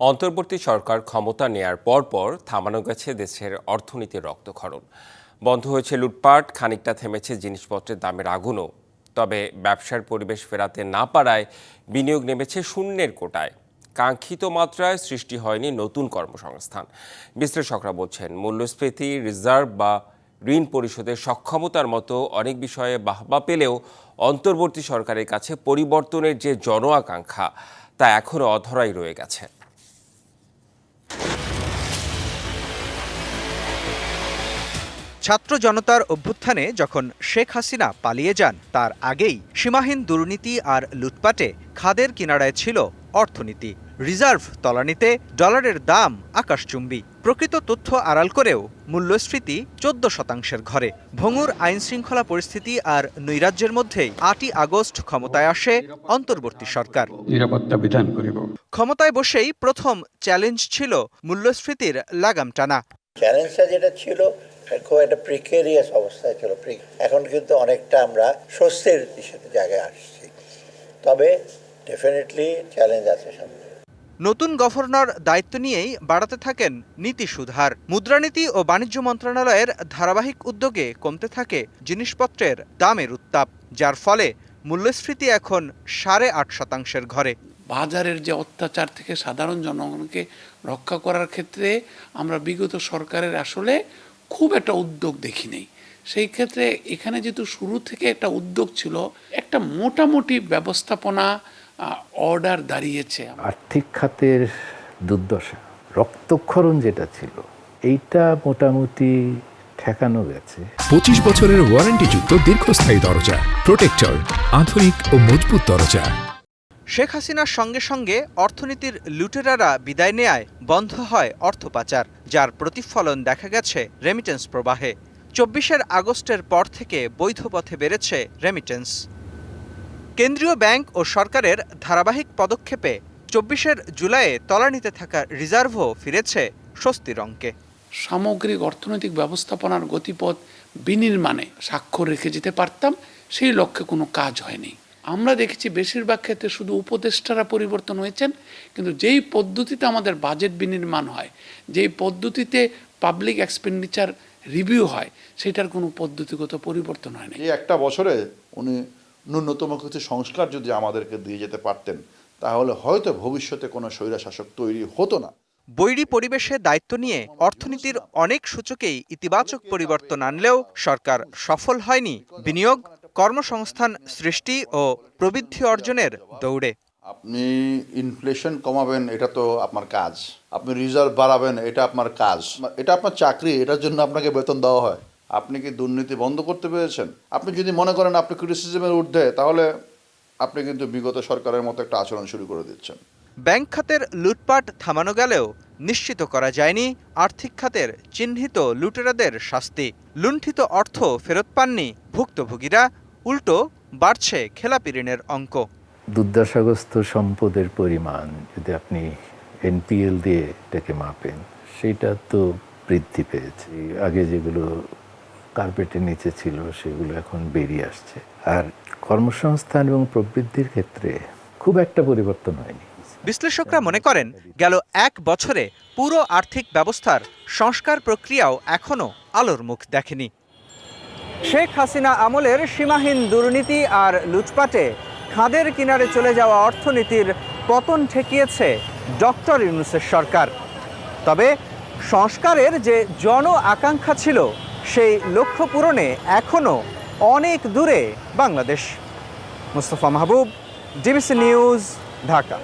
অন্তর্বর্তী সরকার ক্ষমতা নেয়ার পরপর থামানো গেছে দেশের অর্থনীতির রক্তক্ষরণ। বন্ধ হয়েছে লুটপাট, খানিকটা থেমেছে জিনিসপত্রের দামের আগুনও। তবে ব্যবসার পরিবেশ ফেরাতে না পারায় বিনিয়োগ নেমেছে শূন্যের কোটায়। কাঙ্ক্ষিত মাত্রায় সৃষ্টি হয়নি নতুন কর্মসংস্থান। বিশ্লেষকরা বলছেন, মূল্যস্ফীতি, রিজার্ভ বা ঋণ পরিশোধের সক্ষমতার মতো অনেক বিষয়ে বাহবা পেলেও অন্তর্বর্তী সরকারের কাছে পরিবর্তনের যে জন আকাঙ্ক্ষা তা এখনও অধরাই রয়ে গেছে। ছাত্র জনতার অভ্যুত্থানে যখন শেখ হাসিনা পালিয়ে যান তার আগেই সীমাহীন দুর্নীতি আর লুটপাটে খাদের কিনারায় ছিল অর্থনীতি। রিজার্ভ তলানিতে ডলারের দাম আকাশচুম্বী। প্রকৃত তথ্য আড়াল করেও মূল্যস্ফীতি চোদ্দ শতাংশের ঘরে। ভঙ্গুর আইন শৃঙ্খলা পরিস্থিতি আর নৈরাজ্যের মধ্যেই আটই আগস্ট ক্ষমতায় আসে অন্তর্বর্তী সরকার। নিরাপত্তা বিধান করিব। ক্ষমতায় বসেই প্রথম চ্যালেঞ্জ ছিল মূল্যস্ফীতির লাগাম টানা। চ্যালেঞ্জটা যেটা ছিল খুব একটা প্রিকেরিয়াস অবস্থায় ছিল। এখন কিন্তু অনেকটা আমরা স্বস্তির জায়গায় আসছি। তবে ডেফিনেটলি চ্যালেঞ্জ আছে সামনে। নতুন গভর্নর দায়িত্ব নিয়েই বাড়াতে থাকেন নীতি সুধার। মুদ্রানীতি ও বাণিজ্য মন্ত্রণালয়ের ধারাবাহিক উদ্যোগে কমতে থাকে জিনিসপত্রের দামের উত্তাপ যার ফলে মূল্যস্ফীতি এখন সাড়ে আট শতাংশের ঘরে। বাজারের যে অত্যাচার থেকে সাধারণ জনগণকে রক্ষা করার ক্ষেত্রে আমরা বিগত সরকারের আসলে খুব একটা উদ্যোগ দেখি নেই। সেই ক্ষেত্রে এখানে যেহেতু শুরু থেকে একটা উদ্যোগ ছিল একটা মোটামুটি ব্যবস্থাপনা অর্ডার দাঁড়িয়েছে আর্থিক খাতের দুর্দশা রক্তক্ষরণ যেটা ছিল এইটা মোটামুটি ঠেকানো গেছে। পঁচিশ বছরের ওয়ারেন্টিযুক্ত দীর্ঘস্থায়ী দরজা প্রোটেক্টর আধুনিক ও মজবুত দরজা। শেখ হাসিনার সঙ্গে সঙ্গে অর্থনীতির লুটেরারা বিদায় নেয়ায় বন্ধ হয় অর্থ পাচার, যার প্রতিফলন দেখা গেছে রেমিটেন্স প্রবাহে। চব্বিশের আগস্টের পর থেকে বৈধ পথে বেড়েছে রেমিটেন্স কেন্দ্রীয় ব্যাংক ও সরকারের ধারাবাহিক পদক্ষেপে চব্বিশের জুলাইয়ে তলানিতে থাকা রিজার্ভও ফিরেছে স্বস্তির অঙ্কে। সামগ্রিক অর্থনৈতিক ব্যবস্থাপনার গতিপথ বিনির্মাণে স্বাক্ষর রেখে যেতে পারতাম, সেই লক্ষ্যে কোনো কাজ হয়নি। আমরা দেখেছি বেশিরভাগ ক্ষেত্রে শুধু উপদেষ্টারা পরিবর্তন হয়েছেন কিন্তু যেই পদ্ধতিতে আমাদের বাজেট বিনির্মাণ হয় যেই পদ্ধতিতে পাবলিক এক্সপেন্ডিচার রিভিউ হয় সেটার কোনো পদ্ধতিগত পরিবর্তন হয় নাই এই একটা বছরে উনি ন্যূনতম কিছু সংস্কার যদি আমাদেরকে দিয়ে যেতে পারতেন তাহলে হয়তো ভবিষ্যতে কোনো স্বৈরাশাসক তৈরি হতো না। বৈরী পরিবেশে দায়িত্ব নিয়ে অর্থনীতির অনেক সূচকেই ইতিবাচক পরিবর্তন আনলেও সরকার সফল হয়নি। বিনিয়োগ কর্মসংস্থান সৃষ্টি ও প্রবৃদ্ধি অর্জনের দৌড়ে। আপনি ইনফ্লেশন কমাবেন এটা তো আপনার কাজ। আপনি রিজার্ভ বাড়াবেন এটা আপনার কাজ। এটা আপনার চাকরি এটার জন্য আপনাকে বেতন দেওয়া হয়। আপনি কি দুর্নীতি বন্ধ করতে পেরেছেন? আপনি যদি মনে করেন আপনি ক্রিটিসিজমের ঊর্ধ্বে তাহলে আপনি কিন্তু বিগত সরকারের মতো একটা আচরণ শুরু করে দিচ্ছেন। ব্যাংক খাতের লুটপাট থামানো গেলেও নিশ্চিত করা যায়নি আর্থিক খাতের চিহ্নিত লুটেরাদের শাস্তি। লুণ্ঠিত অর্থ ফেরত পাননি ভুক্তভোগীরা উল্টো বাড়ছে খেলাপি ঋণের অঙ্ক। দুর্দশাগ্রস্ত সম্পদের পরিমাণ যদি আপনি এনপিএল দিয়ে এটাকে মাপেন সেটা তো বৃদ্ধি পেয়েছে। আগে যেগুলো কার্পেটের নিচে ছিল সেগুলো এখন বেরিয়ে আসছে। আর কর্মসংস্থান এবং প্রবৃদ্ধির ক্ষেত্রে খুব একটা পরিবর্তন হয়নি। বিশ্লেষকরা মনে করেন গেল এক বছরে পুরো আর্থিক ব্যবস্থার সংস্কার প্রক্রিয়াও এখনও আলোর মুখ দেখেনি। শেখ হাসিনা আমলের সীমাহীন দুর্নীতি আর লুটপাটে খাদের কিনারে চলে যাওয়া অর্থনীতির পতন ঠেকিয়েছে ডক্টর ইউনুসের সরকার। তবে সংস্কারের যে জন আকাঙ্ক্ষা ছিল, সেই লক্ষ্য পূরণে এখনও অনেক দূরে Bangladesh. Mustafa Mahbub, DBC news, Dhaka.